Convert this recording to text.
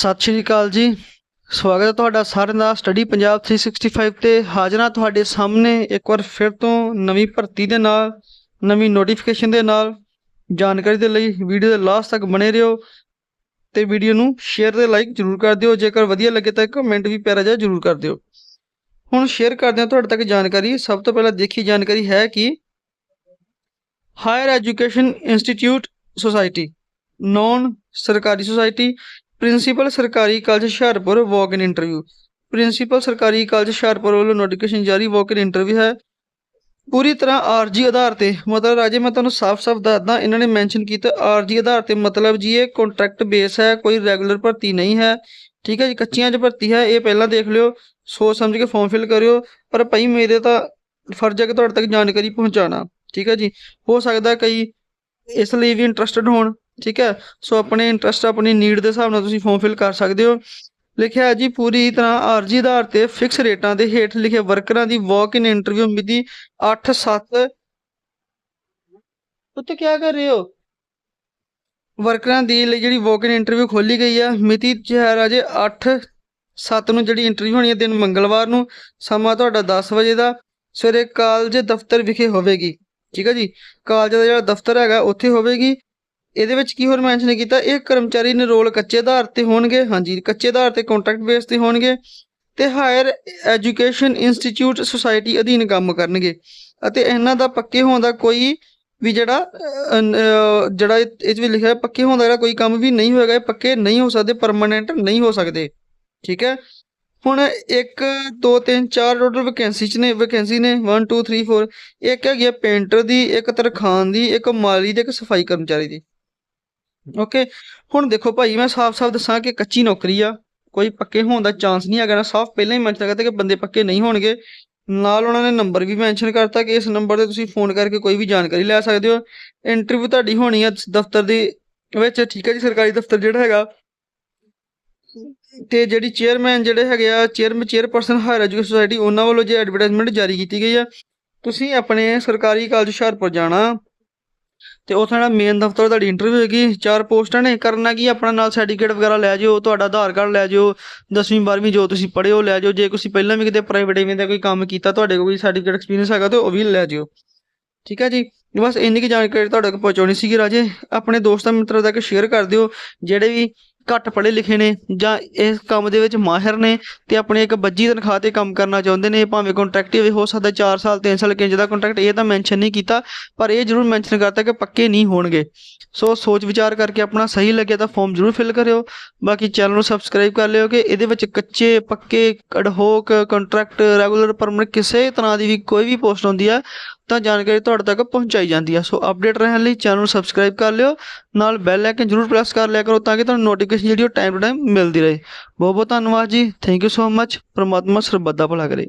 ਸਤਿ ਸ਼੍ਰੀ ਅਕਾਲ ਜੀ। ਸਵਾਗਤ ਹੈ ਤੁਹਾਡਾ ਸਾਰਿਆਂ ਦਾ ਸਟੱਡੀ ਪੰਜਾਬ 365 ਤੇ ਹਾਜ਼ਰਾਂ ਤੁਹਾਡੇ ਸਾਹਮਣੇ ਇੱਕ ਵਾਰ ਫਿਰ ਤੋਂ ਨਵੀਂ ਭਰਤੀ ਦੇ ਨਾਲ, ਨਵੀਂ ਨੋਟੀਫਿਕੇਸ਼ਨ ਦੇ ਨਾਲ। ਜਾਣਕਾਰੀ ਦੇ ਲਈ ਵੀਡੀਓ ਦੇ ਲਾਸਟ ਤੱਕ ਬਣੇ ਰਹੋ ਤੇ ਵੀਡੀਓ ਨੂੰ ਸ਼ੇਅਰ ਤੇ ਲਾਈਕ ਜਰੂਰ ਕਰ ਦਿਓ। ਜੇਕਰ ਵਧੀਆ ਲੱਗੇ ਤਾਂ ਕਮੈਂਟ ਵੀ ਪਿਆਰਾ ਜਿਹਾ ਜਰੂਰ ਕਰ ਦਿਓ। ਹੁਣ ਸ਼ੇਅਰ ਕਰਦੇ ਹਾਂ ਤੁਹਾਡੇ ਤੱਕ ਜਾਣਕਾਰੀ। ਸਭ ਤੋਂ ਪਹਿਲਾਂ ਦੇਖੀ ਜਾਣਕਾਰੀ ਹੈ ਕਿ higher education institute society non ਸਰਕਾਰੀ ਸੁਸਾਇਟੀ ਪ੍ਰਿੰਸੀਪਲ ਸਰਕਾਰੀ college Hoshiarpur walk in interview principal ਸਰਕਾਰੀ ਕਾਲਜ ਹੁਸ਼ਿਆਰਪੁਰ ਵੱਲੋਂ ਨੋਟੀਫਿਕੇਸ਼ਨ ਜਾਰੀ ਵਾਕ ਇਨ ਇੰਟਰਵਿਊ ਹੈ। ਪੂਰੀ ਤਰ੍ਹਾਂ ਆਰਜੀ ਆਧਾਰ ਤੇ। ਮਤਲਬ ਰਾਜੇ, ਮੈਂ ਤੁਹਾਨੂੰ ਸਾਫ਼-ਸਾਫ਼ ਦੱਸਦਾ, ਇਹਨਾਂ ਨੇ ਮੈਂਸ਼ਨ ਕੀਤਾ ਆਰਜੀ ਆਧਾਰ ਤੇ। ਮਤਲਬ ਜੀ, ਇਹ ਕੰਟਰੈਕਟ ਬੇਸ ਹੈ, ਕੋਈ ਰੈਗੂਲਰ ਭਰਤੀ ਨਹੀਂ ਹੈ। ਠੀਕ ਹੈ ਜੀ, ਕੱਚੀਆਂ 'ਚ ਭਰਤੀ ਹੈ, ਇਹ ਪਹਿਲਾਂ ਦੇਖ ਲਿਓ। ਸੋਚ ਸਮਝ ਕੇ ਫਾਰਮ ਫਿਲ ਕਰਿਓ। ਪਰ ਭਾਈ, ਮੇਰੇ ਤਾਂ ਫਰਜ਼ ਹੈ ਕਿ ਤੁਹਾਡੇ ਤੱਕ ਜਾਣਕਾਰੀ ਪਹੁੰਚਾਉਣਾ। ਠੀਕ ਹੈ ਜੀ, ਹੋ ਸਕਦਾ ਕਈ ਇਸ ਲਈ ਵੀ ਇੰਟਰਸਟਡ ਹੋਣ। ਠੀਕ ਹੈ? ਸੋ ਆਪਣੇ ਇੰਟਰਸਟ ਆਪਣੀ ਨੀਡ ਦੇ ਹਿਸਾਬ ਨਾਲ ਤੁਸੀਂ ਫਾਰਮ ਫਿਲ ਕਰ ਸਕਦੇ ਹੋ। ਲਿਖਿਆ ਹੈ ਜੀ, ਪੂਰੀ ਤਰ੍ਹਾਂ ਆਰਜੀ ਆਧਾਰ ਤੇ ਫਿਕਸ ਰੇਟਾਂ ਦੇ ਹੇਠ ਲਿਖੇ ਵਰਕਰਾਂ ਦੀ ਵਾਕ ਇਨ ਇੰਟਰਵਿਊ ਮਿਤੀ 8 7 ਉੱਤੇ ਕੀ ਕਰ ਰਹੇ ਹੋ? ਵਰਕਰਾਂ ਦੀ ਲਈ ਜਿਹੜੀ ਵਾਕ ਇਨ ਇੰਟਰਵਿਊ ਖੋਲੀ ਗਈ ਹੈ ਮਿਤੀ ਚ ਹੈ ਰਾਜੇ 8 7 ਨੂੰ ਜਿਹੜੀ ਇੰਟਰਵਿਊ ਹੋਣੀ ਹੈ ਦਿਨ ਮੰਗਲਵਾਰ ਨੂੰ, ਸਮਾਂ ਤੁਹਾਡਾ 10 ਵਜੇ ਦਾ, ਸਵੇਰੇ ਕਾਲਜ ਦਫ਼ਤਰ ਵਿਖੇ ਹੋਵੇਗੀ। ਠੀਕ ਹੈ ਜੀ? ਕਾਲਜ ਦਾ ਜਿਹੜਾ ਦਫ਼ਤਰ ਹੈਗਾ, ਉੱਥੇ ਹੋਵੇਗੀ। ਇਹਦੇ ਵਿੱਚ ਕੀ ਹੋਰ ਮੈਂਸ਼ਨ ਕੀਤਾ? ਇਹ ਕਰਮਚਾਰੀ ਨਿਰੋਲ ਕੱਚੇ ਆਧਾਰ ਤੇ ਹੋਣਗੇ। ਹਾਂਜੀ, ਕੱਚੇ ਆਧਾਰ ਤੇ ਕੰਟਰੈਕਟ ਬੇਸ ਤੇ ਹੋਣਗੇ ਤੇ ਹਾਇਰ ਐਜੂਕੇਸ਼ਨ ਇੰਸਟੀਚਿਊਟ ਸੁਸਾਇਟੀ ਅਧੀਨ ਕੰਮ ਕਰਨਗੇ। ਅਤੇ ਇਹਨਾਂ ਦਾ ਪੱਕੇ ਹੋਣ ਦਾ ਕੋਈ ਵੀ ਜਿਹੜਾ ਜਿਹੜਾ ਇਹ ਇਹ 'ਚ ਵੀ ਲਿਖਿਆ, ਪੱਕੇ ਹੋਣ ਦਾ ਜਿਹੜਾ ਕੋਈ ਕੰਮ ਵੀ ਨਹੀਂ ਹੋਏਗਾ, ਇਹ ਪੱਕੇ ਨਹੀਂ ਹੋ ਸਕਦੇ ਪਰਮਨੈਂਟ ਨਹੀਂ ਹੋ ਸਕਦੇ। ਠੀਕ ਹੈ? ਹੁਣ 1 2 3 4 ਟੋਟਲ ਵੈਕੈਂਸੀ ਚ ਨੇ ਵੈਕੈਂਸੀ ਨੇ 1 2 3 4 ਇੱਕ ਹੈਗੀ ਹੈ ਪੇਂਟਰ ਦੀ, ਇੱਕ ਤਰਖਾਨ ਦੀ, ਇੱਕ ਮਾਲੀ ਦੀ, ਇੱਕ ਸਫ਼ਾਈ ਕਰਮਚਾਰੀ ਦੀ। ਓਕੇ, ਹੁਣ ਦੇਖੋ ਭਾਈ, ਮੈਂ ਸਾਫ਼-ਸਾਫ਼ ਦੱਸਾਂ ਕਿ ਕੱਚੀ ਨੌਕਰੀ ਆ, ਕੋਈ ਪੱਕੇ ਹੋਣ ਦਾ ਚਾਂਸ ਨਹੀਂ ਹੈਗਾ ਨਾ। ਸਾਫ਼ ਪਹਿਲਾਂ ਹੀ ਮੈਂਸ਼ਨ ਕਰਤਾ ਕਿ ਬੰਦੇ ਪੱਕੇ ਨਹੀਂ ਹੋਣਗੇ। ਨਾਲ ਉਹਨਾਂ ਨੇ ਨੰਬਰ ਵੀ ਮੈਂਸ਼ਨ ਕਰਤਾ ਕਿ ਇਸ ਨੰਬਰ ਤੇ ਤੁਸੀਂ ਫੋਨ ਕਰਕੇ ਕੋਈ ਵੀ ਜਾਣਕਾਰੀ ਲੈ ਸਕਦੇ ਹੋ। ਇੰਟਰਵਿਊ ਤੁਹਾਡੀ ਹੋਣੀ ਹੈ ਦਫ਼ਤਰ ਦੇ ਵਿੱਚ, ਠੀਕ ਹੈ ਜੀ, ਸਰਕਾਰੀ ਦਫ਼ਤਰ ਜਿਹੜਾ ਹੈਗਾ। ਤੇ ਜਿਹੜੀ ਚੇਅਰਮੈਨ ਜਿਹੜੇ ਹੈਗੇ ਆ chairman chairperson higher education society ਉਹਨਾਂ ਵੱਲੋਂ ਜੇ ਐਡਵਰਟਾਈਜ਼ਮੈਂਟ ਜਾਰੀ ਕੀਤੀ ਗਈ ਆ, ਤੁਸੀਂ ਆਪਣੇ ਸਰਕਾਰੀ ਕਾਲਜ ਹੁਸ਼ਿਆਰਪੁਰ ਜਾਣਾ। ਤੇ ਉੱਥੇ ਜਿਹੜਾ ਮੇਨ ਦਫ਼ਤਰ ਤੁਹਾਡੀ ਇੰਟਰਵਿਊ ਹੋਏਗੀ, ਚਾਰ ਪੋਸਟਾਂ ਨੇ, ਕਰਨਾ ਕੀ ਆਪਣਾ ਨਾਲ ਸਰਟੀਫਿਕੇਟ ਵਗੈਰਾ ਲੈ ਜਿਓ, ਤੁਹਾਡਾ ਆਧਾਰ ਕਾਰਡ ਲੈ ਜਿਓ 10ਵੀਂ 12ਵੀਂ ਜੋ ਤੁਸੀਂ ਪੜ੍ਹੇ ਹੋ ਲੈ ਜਿਓ, ਜੇ ਤੁਸੀਂ ਪਹਿਲਾਂ ਵੀ ਕਿਤੇ ਪ੍ਰਾਈਵੇਟ ਐਵੇਂ ਦਾ ਕੋਈ ਕੰਮ ਕੀਤਾ ਤੁਹਾਡੇ ਕੋਲ ਕੋਈ ਸਰਟੀਫਿਕੇਟ ਐਕਸਪੀਰੀਅੰਸ ਹੈਗਾ ਤੇ ਉਹ ਵੀ ਲੈ ਜਿਓ। ਠੀਕ ਹੈ ਜੀ? ਬਸ ਇੰਨੀ ਕੀ ਜਾਣਕਾਰੀ ਤੁਹਾਡੇ ਕੋਲ ਪਹੁੰਚਾਉਣੀ ਸੀਗੀ ਰਾਜੇ। ਆਪਣੇ ਦੋਸਤਾਂ ਮਿੱਤਰਾਂ ਤੱਕ ਸ਼ੇਅਰ ਕਰ ਦਿਓ। ਜਿਹੜੇ ਵੀ ਘੱਟ ਪੜ੍ਹੇ ਲਿਖੇ ਨੇ ਜਾਂ ਇਸ ਕੰਮ ਦੇ ਵਿੱਚ ਮਾਹਿਰ ਨੇ ਤੇ ਆਪਣੇ ਇੱਕ ਬੱਜੀ ਤਨਖਾਹ ਤੇ ਕੰਮ ਕਰਨਾ ਚਾਹੁੰਦੇ ਨੇ, ਭਾਵੇਂ ਕੰਟਰੈਕਟ ਹੀ ਹੋ ਸਕਦਾ 4 ਸਾਲ 3 ਸਾਲ ਕਿੰਜ ਦਾ ਕੰਟਰੈਕਟ ਇਹ ਤਾਂ ਮੈਂਸ਼ਨ ਨਹੀਂ ਕੀਤਾ, ਪਰ ਇਹ ਜ਼ਰੂਰ ਮੈਂਸ਼ਨ ਕਰਤਾ ਕਿ ਪੱਕੇ ਨਹੀਂ ਹੋਣਗੇ। ਸੋ ਸੋਚ ਵਿਚਾਰ ਕਰਕੇ ਆਪਣਾ ਸਹੀ ਲੱਗਿਆ ਤਾਂ ਫਾਰਮ ਜ਼ਰੂਰ ਫਿਲ ਕਰਿਓ। ਬਾਕੀ ਚੈਨਲ ਨੂੰ ਸਬਸਕ੍ਰਾਈਬ ਕਰ ਲਿਓ ਕਿ ਇਹਦੇ ਵਿੱਚ ਕੱਚੇ, ਪੱਕੇ ਅਡਹੋਕ ਕੰਟਰੈਕਟ ਰੈਗੂਲਰ ਪਰਮਨੈਂਟ ਕਿਸੇ ਤਰ੍ਹਾਂ ਦੀ ਵੀ ਕੋਈ ਵੀ ਪੋਸਟ ਹੁੰਦੀ ਹੈ ਤਾਂ ਜਾਣਕਾਰੀ ਤੁਹਾਡੇ ਤੱਕ ਪਹੁੰਚਾਈ ਜਾਂਦੀ ਹੈ ਸੋ ਅਪਡੇਟ ਰਹਿਣ ਲਈ ਚੈਨਲ ਨੂੰ ਸਬਸਕ੍ਰਾਈਬ ਕਰ ਲਿਓ। ਨਾਲ ਬੈਲ ਆਈਕਨ ਜ਼ਰੂਰ ਪ੍ਰੈਸ ਕਰ ਲਿਆ ਕਰੋ ਤਾਂ ਕਿ ਤੁਹਾਨੂੰ ਨੋਟੀਫਿਕੇਸ਼ਨ ਜਿਹੜੀ ਉਹ ਟਾਈਮ ਟੂ ਟਾਈਮ ਮਿਲਦੀ ਰਹੇ। ਬਹੁਤ ਬਹੁਤ ਧੰਨਵਾਦ ਜੀ। ਥੈਂਕ ਯੂ ਸੋ ਮੱਚ ਪ੍ਰਮਾਤਮਾ ਸਰਬੱਤ ਦਾ ਭਲਾ ਕਰੇ।